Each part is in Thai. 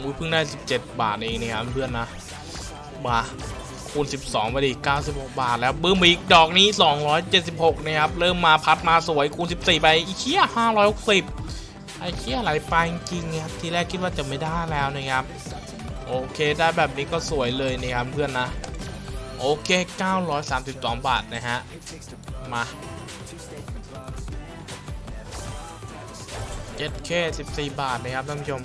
อุ้ยเพิ่งได้ 17 บาทเองนะครับเพื่อนนะมาคูณ 12 ไปดิ96 บาท แล้วบึ้มอีกดอกนี้ 276 นะครับ เริ่มมาพัดมาสวยคูณ 14 ไปอีเชี่ย560 ไอเชี่ยไหลไปจริงครับ ทีแรกคิดว่าจะไม่ได้แล้วนะครับ โอเคได้แบบนี้ก็สวยเลยนะครับเพื่อนนะ โอเค 932 บาทนะฮะ มา 7K 14 บาทนะครับท่านผู้ชม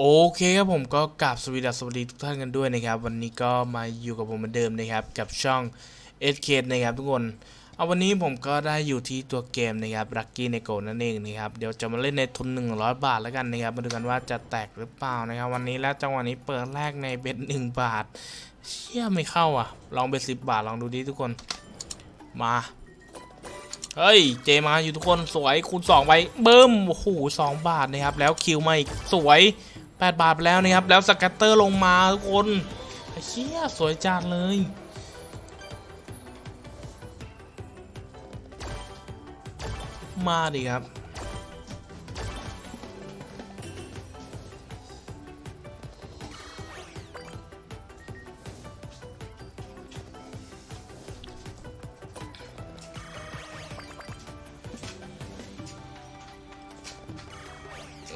โอเคครับผมก็กราบสวัสดีสวัสดีทุกท่านกันด้วยนะครับ วันนี้ก็มาอยู่กับผมเหมือนเดิมนะครับ กับช่อง s k นะครับทุกคนเอาวันนี้ผมก็ได้อยู่ที่ตัวเกมนะครับ Lucky n e g o นั่นเองนะครับเดี๋ยวจะมาเล่นในทุน 100 บาทแล้วกันนะครับมาดูกันว่าจะแตกหรือเปล่านะครับ วันนี้แล้วจังหวะนี้เปิดแรกในเบ็ดหนึ่งบาท เชี่ยไม่เข้าอะ ลองเบ็ดสิบบาทลองดูดิทุกคนมาเฮ้ยเจมาอยู่ทุกคนสวยคูณ2ไปเบิ้มโอ้โหสองบาทนะครับแล้วคิวมาอีกสวย 8 บาทไปแล้วนะครับ แล้วสกัตเตอร์ลงมาทุกคนไอ้เชี่ยสวยจัดเลยมาดิครับ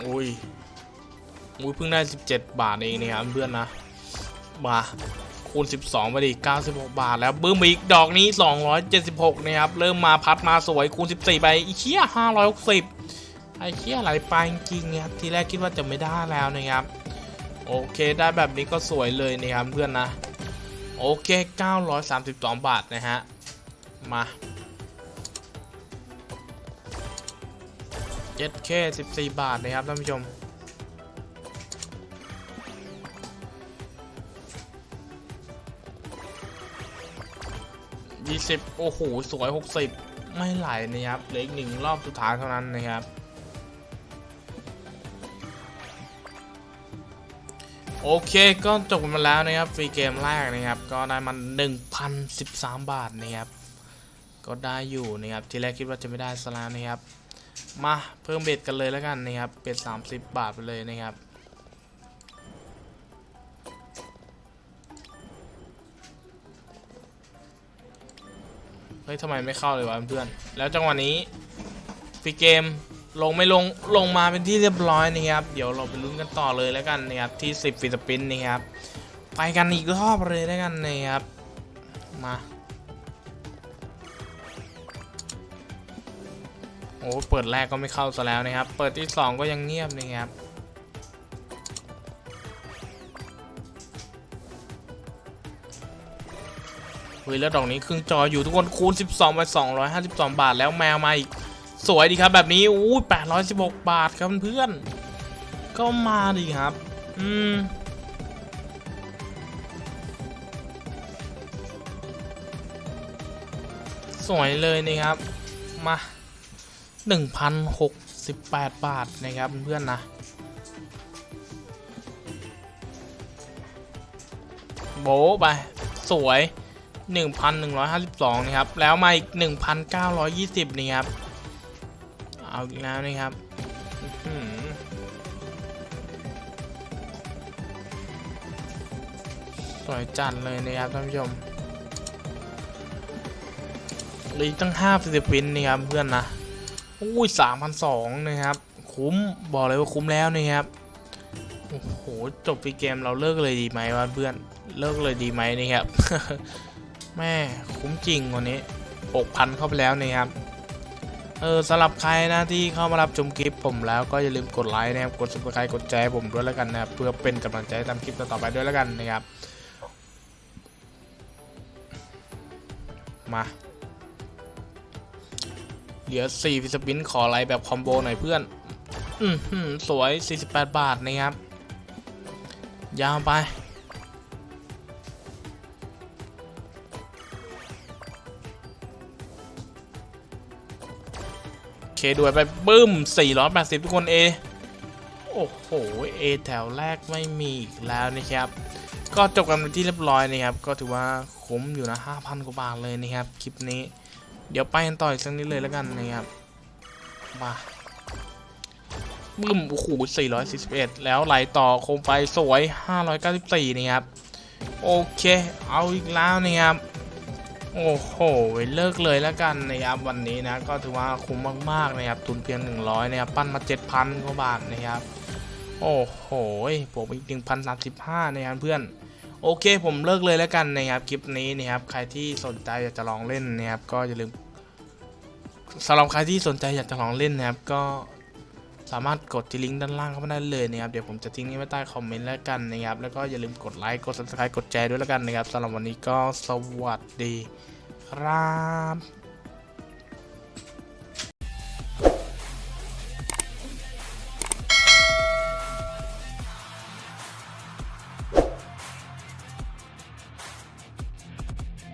อุ้ย อุ้ยเพิ่งได้ 17 บาทเองนะครับเพื่อนนะ มาคูณ 12 ไปดิ96 บาท แล้วบึ้มอีกดอกนี้ 276 นะครับ เริ่มมาพัดมาสวยคูณ 14 ไปอีเชี่ย560 ไอเชี่ยไหลไปจริงนะครับ ทีแรกคิดว่าจะไม่ได้แล้วนะครับ โอเคได้แบบนี้ก็สวยเลยนะครับเพื่อนนะ โอเค 932 บาทนะฮะ มา 7K 14 บาทนะครับท่านผู้ชม ยี่สิบโอ้โห สวยหกสิบไม่ไหลนะครับเหลืออีกหนึ่งรอบสุดท้ายเท่านั้นนะครับโอเคก็จบกันมาแล้วนะครับฟรีเกมแรกนะครับ ก็ได้มัน1,013 บาทนะครับ ก็ได้อยู่นะครับทีแรกคิดว่าจะไม่ได้ซะแล้วนะครับ มาเพิ่มเบ็ดกันเลยแล้วกันนะครับเป็ด30 บาทไปเลยนะครับ ฮ้ยทำไมไม่เข้าเลยวะเพื่อน แล้วจังหวะนี้ฟรีเกมลงไม่ลงลงมาเป็นที่เรียบร้อยนะครับ เดี๋ยวเราไปลุ้นกันต่อเลยแล้วกันนะครับที่ 10ฟิสปินนะครับไปกันอีกรอบเลยแล้วกันนะครับมาโอ้เปิดแรกก็ไม่เข้าซะแล้วนะครับ เปิดที่ 2 ก็ยังเงียบนะครับ เฮ้ยแล้วดอกนี้ครึ่งจออยู่ทุกคนคูณ 12ไป252 บาทแล้วแมวมาอีก สวยดีครับแบบนี้อู้816 บาทครับเพื่อนก็มาดีครับ อืมสวยเลยนะครับ มา 1,068 บาทนะครับเพื่อนนะ โบไป สวย 1,152นะครับแล้วมาอีก 1,920นี่ครับเอาอีกแล้วนะครับอื้อหือสวยจัดเลยนะครับท่านผู้ชมเหลือตั้ง5ฟิลิปปินนี่ครับเพื่อนนะอุ้ย3,200นะครับ คุ้มบอกเลยว่าคุ้มแล้วนะครับโอ้โห จบฟีเกมเราเลิกเลยดีไหมวะเพื่อน เลิกเลยดีไหมนี่ครับ แม่คุ้มจริงวันนี้ 6,000 เข้าไปแล้วนี่ครับ เออสำหรับใครนะที่เข้ามารับชมคลิปผมแล้วก็อย่าลืมกดไลค์นะครับกด subscribe กดแชร์ผมด้วยแล้วกันนะครับเพื่อเป็นกำลังใจให้ทำคลิปต่อไปด้วยแล้วกันนะครับ มาเหลือ4ฟิสปินขอไลค์แบบคอมโบหน่อยเพื่อนอือหือสวย 48 บาทนะครับ ยาวไป เคด้วยไปบึ้ม 480 ทุกคนเอโอ้โหเอแถวแรกไม่มีอีกแล้วนะครับ ก็จบกันเป็นที่เรียบร้อยนะครับ ก็ถือว่าคุ้มอยู่นะ 5,000 กว่าบาทเลยนะครับ คลิปนี้ เดี๋ยวไปกันต่ออีกสักนิดเลยแล้วกันนะครับ มาบึ้ม โอ้โห 441 แล้วไหลต่อโคมไฟสวย 594 นะครับ โอเค เอาอีกแล้วนะครับ โอ้โหเลิกเลยแล้วกันนะครับวันนี้นะก็ถือว่าคุ้มมากๆนะครับทุนเพียง 100นะครับปั้นมา 7,000กว่าบาทนะครับโอ้โหผมอีก1,035นะครับเพื่อนโอเคผมเลิกเลยแล้วกันนะครับคลิปนี้นะครับใครที่สนใจอยากจะลองเล่นนะครับก็อย่าลืมสำหรับใครที่สนใจอยากจะลองเล่นนะครับก็ สามารถกดที่ลิงก์ด้านล่างเข้ามาได้เลยนะครับเดี๋ยวผมจะทิ้งนี้ไว้ใต้คอมเมนต์แล้วกันนะครับแล้วก็อย่าลืมกดไลค์กด subscribe กดแชร์ด้วยแล้วกันนะครับสำหรับวันนี้ก็สวัสดีครับ